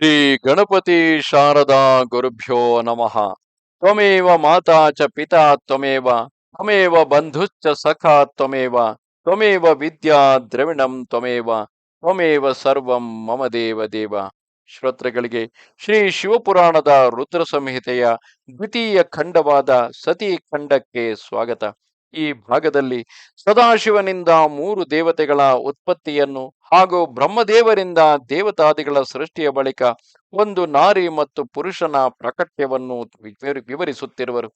ಶ್ರೀ ಗಣಪತಿ ಶಾರದಾ ಗುರುಭ್ಯೋ ನಮಃ. ತ್ವಮೇವ ಮಾತಾ ಚ ಪಿತಾ ತ್ವಮೇವ ತ್ವಮೇವ ಬಂಧುಶ್ಚ ಸಖಾ ತ್ವಮೇವ ತ್ವಮೇವ ವಿದ್ಯಾ ದ್ರವಿಣಂ ತ್ವಮೇವ ತ್ವಮೇವ ಸರ್ವಂ ಮಮ ದೇವ ದೇವ. ಶ್ರೋತೃಗಳಿಗೆ, ಶ್ರೀ ಶಿವಪುರಾಣದ ರುದ್ರ ಸಂಹಿತೆಯ ದ್ವಿತೀಯ ಖಂಡವಾದ ಸತಿ ಖಂಡಕ್ಕೆ ಸ್ವಾಗತ. ಈ ಭಾಗದಲ್ಲಿ ಸದಾಶಿವನಿಂದ ಮೂರು ದೇವತೆಗಳ ಉತ್ಪತ್ತಿಯನ್ನು ಹಾಗೂ ಬ್ರಹ್ಮದೇವರಿಂದ ದೇವತಾದಿಗಳ ಸೃಷ್ಟಿಯ ಬಳಿಕ ಒಂದು ನಾರಿ ಮತ್ತು ಪುರುಷನ ಪ್ರಕಟ್ಯವನ್ನು ವಿವರಿ- ವಿವರಿಸುತ್ತಿರುವರು.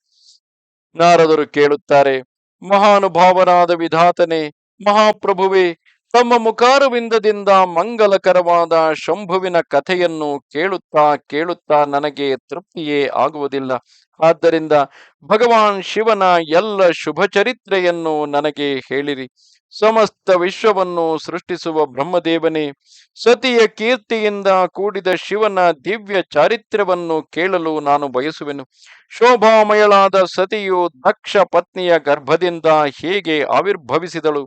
ನಾರದರು ಕೇಳುತ್ತಾರೆ ಮಹಾನುಭಾವನಾದ ವಿಧಾತನೆ, ಮಹಾಪ್ರಭುವೇ ತಮ್ಮ ಮುಖಾರವಿಂದದಿಂದ ಮಂಗಲಕರವಾದ ಶಂಭುವಿನ ಕಥೆಯನ್ನು ಕೇಳುತ್ತಾ ಕೇಳುತ್ತಾ ನನಗೆ ತೃಪ್ತಿಯೇ ಆಗುವುದಿಲ್ಲ. ಆದ್ದರಿಂದ ಭಗವಾನ್ ಶಿವನ ಎಲ್ಲ ಶುಭ ಚರಿತ್ರೆಯನ್ನು ನನಗೆ ಹೇಳಿರಿ. ಸಮಸ್ತ ವಿಶ್ವವನ್ನು ಸೃಷ್ಟಿಸುವ ಬ್ರಹ್ಮದೇವನೇ, ಸತಿಯ ಕೀರ್ತಿಯಿಂದ ಕೂಡಿದ ಶಿವನ ದಿವ್ಯ ಚಾರಿತ್ರ್ಯವನ್ನು ಕೇಳಲು ನಾನು ಬಯಸುವೆನು. ಶೋಭಾಮಯಳಾದ ಸತಿಯು ದಕ್ಷ ಪತ್ನಿಯ ಗರ್ಭದಿಂದ ಹೇಗೆ ಆವಿರ್ಭವಿಸಿದಳು?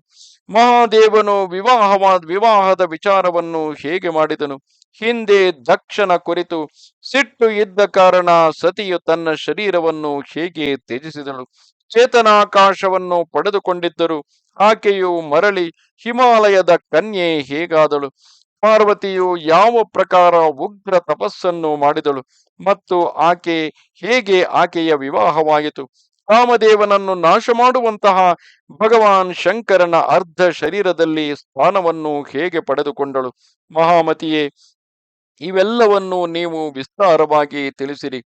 ಮಹಾದೇವನು ವಿವಾಹವಾದ, ವಿವಾಹದ ವಿಚಾರವನ್ನು ಹೇಗೆ ಮಾಡಿದನು? ಹಿಂದೆ ದಕ್ಷನ ಕುರಿತು ಸಿಟ್ಟು ಇದ್ದ ಕಾರಣ ಸತಿಯು ತನ್ನ ಶರೀರವನ್ನು ಹೇಗೆ ತ್ಯಜಿಸಿದಳು? ಚೇತನಾಕಾಶವನ್ನು ಪಡೆದುಕೊಂಡಿದ್ದರು. ಆಕೆಯು ಮರಳಿ ಹಿಮಾಲಯದ ಕನ್ಯೆ ಹೇಗಾದಳು? ಪಾರ್ವತಿಯು ಯಾವ ಪ್ರಕಾರ ಉಗ್ರ ತಪಸ್ಸನ್ನು ಮಾಡಿದಳು? ಮತ್ತು ಆಕೆ ಹೇಗೆ ಆಕೆಯ ವಿವಾಹವಾಯಿತು? ಕಾಮದೇವನನ್ನು ನಾಶ ಮಾಡುವಂತಹ ಭಗವಾನ್ ಶಂಕರನ ಅರ್ಧ ಶರೀರದಲ್ಲಿ ಸ್ಥಾನವನ್ನು ಹೇಗೆ ಪಡೆದುಕೊಂಡಳು? ಮಹಾಮತಿಯೇ, ಇವೆಲ್ಲವನ್ನು ನೀವು ವಿಸ್ತಾರವಾಗಿ ತಿಳಿಸಿರಿ.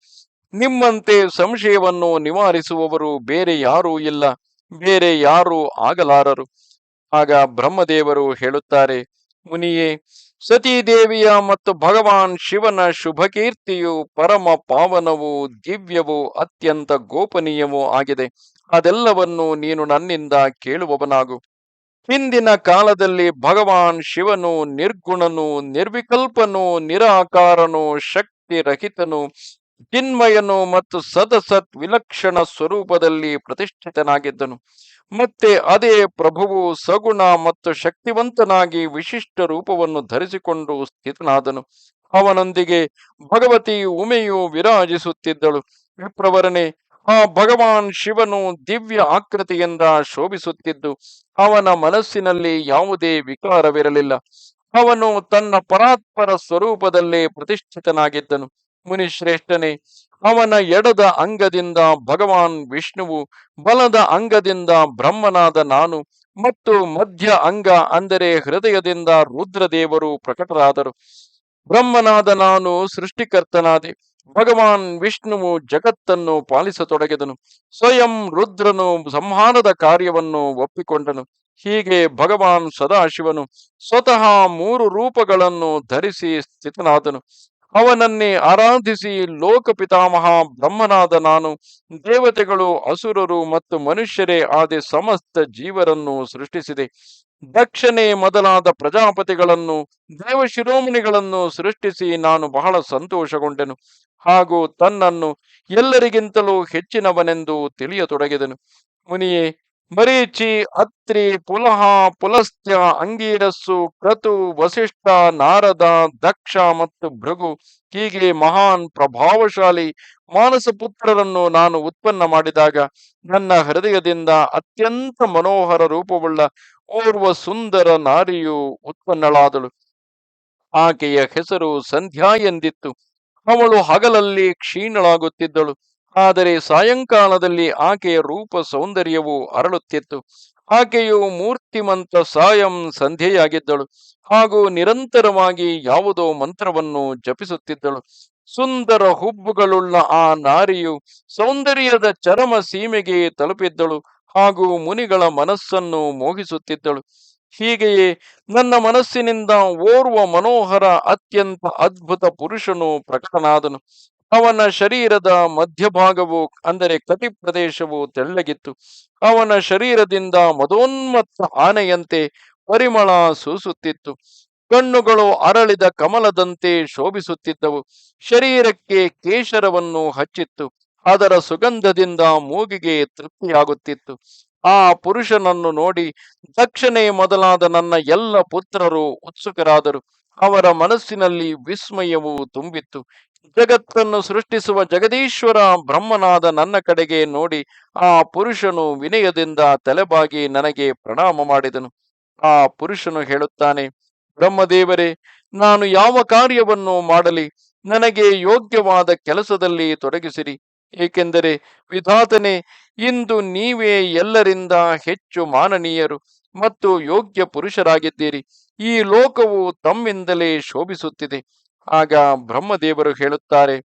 ನಿಮ್ಮಂತೆ ಸಂಶಯವನ್ನು ನಿವಾರಿಸುವವರು ಬೇರೆ ಯಾರೂ ಇಲ್ಲ. ಬೇರೆ ಯಾರೂ ಆಗಲಾರರು. ಆಗ ಬ್ರಹ್ಮದೇವರು ಹೇಳುತ್ತಾರೆ ಮುನಿಯೇ, ಸತೀದೇವಿಯ ಮತ್ತು ಭಗವಾನ್ ಶಿವನ ಶುಭಕೀರ್ತಿಯು ಪರಮ ಪಾವನವೂ ದಿವ್ಯವೂ ಅತ್ಯಂತ ಗೋಪನೀಯವೂ ಆಗಿದೆ. ಅದೆಲ್ಲವನ್ನು ನೀನು ನನ್ನಿಂದ ಕೇಳುವವನಾಗು. ಹಿಂದಿನ ಕಾಲದಲ್ಲಿ ಭಗವಾನ್ ಶಿವನು ನಿರ್ಗುಣನು, ನಿರ್ವಿಕಲ್ಪನು, ನಿರಾಕಾರನು ಶಕ್ತಿ ರಹಿತನು ಚಿನ್ಮಯನು ಮತ್ತು ಸದಸತ್ ವಿಲಕ್ಷಣ ಸ್ವರೂಪದಲ್ಲಿ ಪ್ರತಿಷ್ಠಿತನಾಗಿದ್ದನು. ಮತ್ತೆ ಅದೇ ಪ್ರಭುವು ಸಗುಣ ಮತ್ತು ಶಕ್ತಿವಂತನಾಗಿ ವಿಶಿಷ್ಟ ರೂಪವನ್ನು ಧರಿಸಿಕೊಂಡು ಸ್ಥಿತನಾದನು. ಅವನೊಂದಿಗೆ ಭಗವತಿ ಉಮೆಯು ವಿರಾಜಿಸುತ್ತಿದ್ದಳು. ವಿಪ್ರವರನೆ, ಆ ಭಗವಾನ್ ಶಿವನು ದಿವ್ಯ ಆಕೃತಿಯಿಂದ ಶೋಭಿಸುತ್ತಿದ್ದು, ಅವನ ಮನಸ್ಸಿನಲ್ಲಿ ಯಾವುದೇ ವಿಕಾರವಿರಲಿಲ್ಲ. ಅವನು ತನ್ನ ಪರಾತ್ಪರ ಸ್ವರೂಪದಲ್ಲಿ ಪ್ರತಿಷ್ಠಿತನಾಗಿದ್ದನು. ಮುನಿಶ್ರೇಷ್ಠನೇ, ಅವನ ಎಡದ ಅಂಗದಿಂದ ಭಗವಾನ್ ವಿಷ್ಣುವು, ಬಲದ ಅಂಗದಿಂದ ಬ್ರಹ್ಮನಾದ ನಾನು ಮತ್ತು ಮಧ್ಯ ಅಂಗ ಅಂದರೆ ಹೃದಯದಿಂದ ರುದ್ರದೇವರು ಪ್ರಕಟರಾದರು. ಬ್ರಹ್ಮನಾದ ನಾನು ಸೃಷ್ಟಿಕರ್ತನಾದೆ, ಭಗವಾನ್ ವಿಷ್ಣುವು ಜಗತ್ತನ್ನು ಪಾಲಿಸತೊಡಗಿದನು, ಸ್ವಯಂ ರುದ್ರನು ಸಂಹಾರದ ಕಾರ್ಯವನ್ನು ಒಪ್ಪಿಕೊಂಡನು, ಹೀಗೆ ಭಗವಾನ್ ಸದಾಶಿವನು ಸ್ವತಃ ಮೂರು ರೂಪಗಳನ್ನು ಧರಿಸಿ ಸ್ಥಿತನಾದನು. ಅವನನ್ನೇ ಆರಾಧಿಸಿ ಲೋಕ ಪಿತಾಮಹ ಬ್ರಹ್ಮನಾದ ನಾನು, ದೇವತೆಗಳು, ಅಸುರರು ಮತ್ತು ಮನುಷ್ಯರೇ ಆದ ಸಮಸ್ತ ಜೀವರನ್ನು ಸೃಷ್ಟಿಸಿದೆ. ದಕ್ಷಿಣೆ ಮೊದಲಾದ ಪ್ರಜಾಪತಿಗಳನ್ನು ದೇವಶಿರೋಮಣಿಗಳನ್ನು ಸೃಷ್ಟಿಸಿ ನಾನು ಬಹಳ ಸಂತೋಷಗೊಂಡೆನು. ಹಾಗೂ ತನ್ನನ್ನು ಎಲ್ಲರಿಗಿಂತಲೂ ಹೆಚ್ಚಿನವನೆಂದು ತಿಳಿಯತೊಡಗಿದನು. ಮುನಿಯೇ ಮರೀಚಿ ಅತ್ರಿ ಪುಲಹ, ಪುಲಸ್ತ್ಯ, ಅಂಗೀರಸ್ಸು, ಕ್ರತು, ವಸಿಷ್ಠ, ನಾರದ, ದಕ್ಷ ಮತ್ತು ಭೃಗು ಹೀಗೆ ಮಹಾನ್ ಪ್ರಭಾವಶಾಲಿ ಮಾನಸ ಪುತ್ರರನ್ನು ನಾನು ಉತ್ಪನ್ನ ಮಾಡಿದಾಗ ನನ್ನ ಹೃದಯದಿಂದ ಅತ್ಯಂತ ಮನೋಹರ ರೂಪವುಳ್ಳ ಓರ್ವ ಸುಂದರ ನಾರಿಯು ಉತ್ಪನ್ನಳಾದಳು. ಆಕೆಯ ಹೆಸರು ಸಂಧ್ಯಾ ಎಂದಿತ್ತು. ಅವಳು ಹಗಲಲ್ಲಿ ಕ್ಷೀಣಳಾಗುತ್ತಿದ್ದಳು. ಆದರೆ ಸಾಯಂಕಾಲದಲ್ಲಿ ಆಕೆಯ ರೂಪ ಸೌಂದರ್ಯವು ಅರಳುತ್ತಿತ್ತು. ಆಕೆಯು ಮೂರ್ತಿಮಂತ ಸಾಯಂ ಸಂಧ್ಯೆಯಾಗಿದ್ದಳು ಹಾಗೂ ನಿರಂತರವಾಗಿ ಯಾವುದೋ ಮಂತ್ರವನ್ನು ಜಪಿಸುತ್ತಿದ್ದಳು. ಸುಂದರ ಹುಬ್ಬುಗಳುಳ್ಳ ಆ ನಾರಿಯು ಸೌಂದರ್ಯದ ಚರಮ ಸೀಮೆಗೆ ತಲುಪಿದ್ದಳು ಹಾಗೂ ಮುನಿಗಳ ಮನಸ್ಸನ್ನು ಮೋಹಿಸುತ್ತಿದ್ದಳು. ಹೀಗೆಯೇ ನನ್ನ ಮನಸ್ಸಿನಿಂದ ಓರ್ವ ಮನೋಹರ ಅತ್ಯಂತ ಅದ್ಭುತ ಪುರುಷನು ಪ್ರಕಟನಾದನು. ಅವನ ಶರೀರದ ಮಧ್ಯಭಾಗವು, ಅಂದರೆ ಕಟಿ ಪ್ರದೇಶವು ತೆಳ್ಳಗಿತ್ತು. ಅವನ ಶರೀರದಿಂದ ಮದೋನ್ಮತ್ತ ಆನೆಯಂತೆ ಪರಿಮಳ ಸೂಸುತ್ತಿತ್ತು. ಕಣ್ಣುಗಳು ಅರಳಿದ ಕಮಲದಂತೆ ಶೋಭಿಸುತ್ತಿದ್ದವು. ಶರೀರಕ್ಕೆ ಕೇಶರವನ್ನು ಹಚ್ಚಿತ್ತು. ಅದರ ಸುಗಂಧದಿಂದ ಮೂಗಿಗೆ ತೃಪ್ತಿಯಾಗುತ್ತಿತ್ತು. ಆ ಪುರುಷನನ್ನು ನೋಡಿ ದಕ್ಷಿಣೆ ಮೊದಲಾದ ನನ್ನ ಎಲ್ಲ ಪುತ್ರರು ಉತ್ಸುಕರಾದರು. ಅವರ ಮನಸ್ಸಿನಲ್ಲಿ ವಿಸ್ಮಯವು ತುಂಬಿತ್ತು. ಜಗತ್ತನ್ನು ಸೃಷ್ಟಿಸುವ ಜಗದೀಶ್ವರ ಬ್ರಹ್ಮನಾದ ನನ್ನ ಕಡೆಗೆ ನೋಡಿ ಆ ಪುರುಷನು ವಿನಯದಿಂದ ತಲೆಬಾಗಿ ನನಗೆ ಪ್ರಣಾಮ ಮಾಡಿದನು. ಆ ಪುರುಷನು ಹೇಳುತ್ತಾನೆ, ಬ್ರಹ್ಮದೇವರೇ, ನಾನು ಯಾವ ಕಾರ್ಯವನ್ನು ಮಾಡಲಿ, ನನಗೆ ಯೋಗ್ಯವಾದ ಕೆಲಸದಲ್ಲಿ ತೊಡಗಿಸಿರಿ. ಏಕೆಂದರೆ ವಿಧಾತನೆ, ಇಂದು ನೀವೇ ಎಲ್ಲರಿಂದ ಹೆಚ್ಚು ಮಾನನೀಯರು ಮತ್ತು ಯೋಗ್ಯ ಪುರುಷರಾಗಿದ್ದೀರಿ. ಈ ಲೋಕವು ತಮ್ಮಿಂದಲೇ ಶೋಭಿಸುತ್ತಿದೆ. ಆಗ ಬ್ರಹ್ಮದೇವರು ಹೇಳುತ್ತಾರೆ,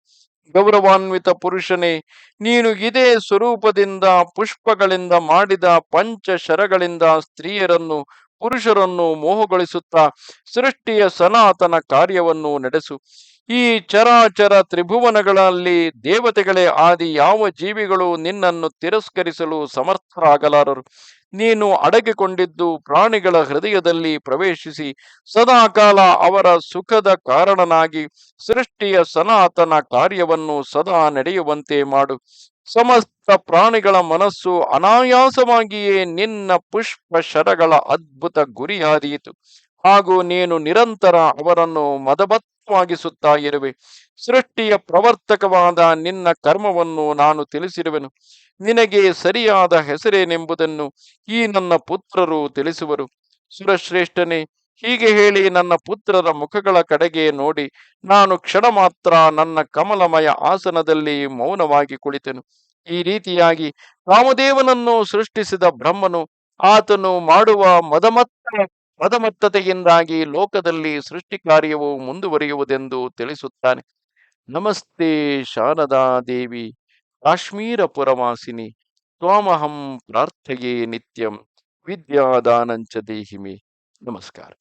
ಗೌರವಾನ್ವಿತ ಪುರುಷನೇ, ನೀನು ಇದೇ ಸ್ವರೂಪದಿಂದ, ಪುಷ್ಪಗಳಿಂದ ಮಾಡಿದ ಪಂಚ ಶರಗಳಿಂದ ಸ್ತ್ರೀಯರನ್ನು, ಪುರುಷರನ್ನು ಮೋಹಗೊಳಿಸುತ್ತಾ, ಸೃಷ್ಟಿಯ ಸನಾತನ ಕಾರ್ಯವನ್ನು ನಡೆಸು. ಈ ಚರಾಚರ ತ್ರಿಭುವನಗಳಲ್ಲಿ ದೇವತೆಗಳೇ ಆದಿ ಯಾವ ಜೀವಿಗಳು ನಿನ್ನನ್ನು ತಿರಸ್ಕರಿಸಲು ಸಮರ್ಥರಾಗಲಾರರು? ನೀನು ಅಡಗಿಕೊಂಡಿದ್ದು ಪ್ರಾಣಿಗಳ ಹೃದಯದಲ್ಲಿ ಪ್ರವೇಶಿಸಿ ಸದಾಕಾಲ ಅವರ ಸುಖದ ಕಾರಣನಾಗಿ ಸೃಷ್ಟಿಯ ಸನಾತನ ಕಾರ್ಯವನ್ನು ಸದಾ ನಡೆಯುವಂತೆ ಮಾಡು. ಸಮಸ್ತ ಪ್ರಾಣಿಗಳ ಮನಸ್ಸು ಅನಾಯಾಸವಾಗಿಯೇ ನಿನ್ನ ಪುಷ್ಪ ಶರಗಳ ಅದ್ಭುತ ಗುರಿಯಾದೀತು. ಹಾಗೂ ನೀನು ನಿರಂತರ ಅವರನ್ನು ಮದಬತ್ತವಾಗಿಸುತ್ತಾ ಇರುವೆ ಸೃಷ್ಟಿಯ ಪ್ರವರ್ತಕವಾದ ನಿನ್ನ ಕರ್ಮವನ್ನು ನಾನು ತಿಳಿಸಿರುವೆನು. ನಿನಗೆ ಸರಿಯಾದ ಹೆಸರೇನೆಂಬುದನ್ನು ಈ ನನ್ನ ಪುತ್ರರು ತಿಳಿಸುವರು. ಸುರಶ್ರೇಷ್ಠನೇ, ಹೀಗೆ ಹೇಳಿ ನನ್ನ ಪುತ್ರರ ಮುಖಗಳ ಕಡೆಗೆ ನೋಡಿ, ನಾನು ಕ್ಷಣ ಮಾತ್ರ ನನ್ನ ಕಮಲಮಯ ಆಸನದಲ್ಲಿ ಮೌನವಾಗಿ ಕುಳಿತೆನು. ಈ ರೀತಿಯಾಗಿ ರಾಮದೇವನನ್ನು ಸೃಷ್ಟಿಸಿದ ಬ್ರಹ್ಮನು, ಆತನು ಮಾಡುವ ಮದಮತ್ತ ಮದಮತ್ತತೆಯಿಂದಾಗಿ ಲೋಕದಲ್ಲಿ ಸೃಷ್ಟಿ ಕಾರ್ಯವು ಮುಂದುವರಿಯುವುದೆಂದು ತಿಳಿಸುತ್ತಾನೆ. ನಮಸ್ತೆ ಶಾರದಾ ದೇವಿ ಕಾಶ್ಮೀರ ಪುರವಾಸಿನಿ ತ್ವಾಮಹಂ ಪ್ರಾರ್ಥೆಯೇ ನಿತ್ಯಂ, ವಿದ್ಯಾದಾನಂಚ ದೇಹಿಮಿ. ನಮಸ್ಕಾರ.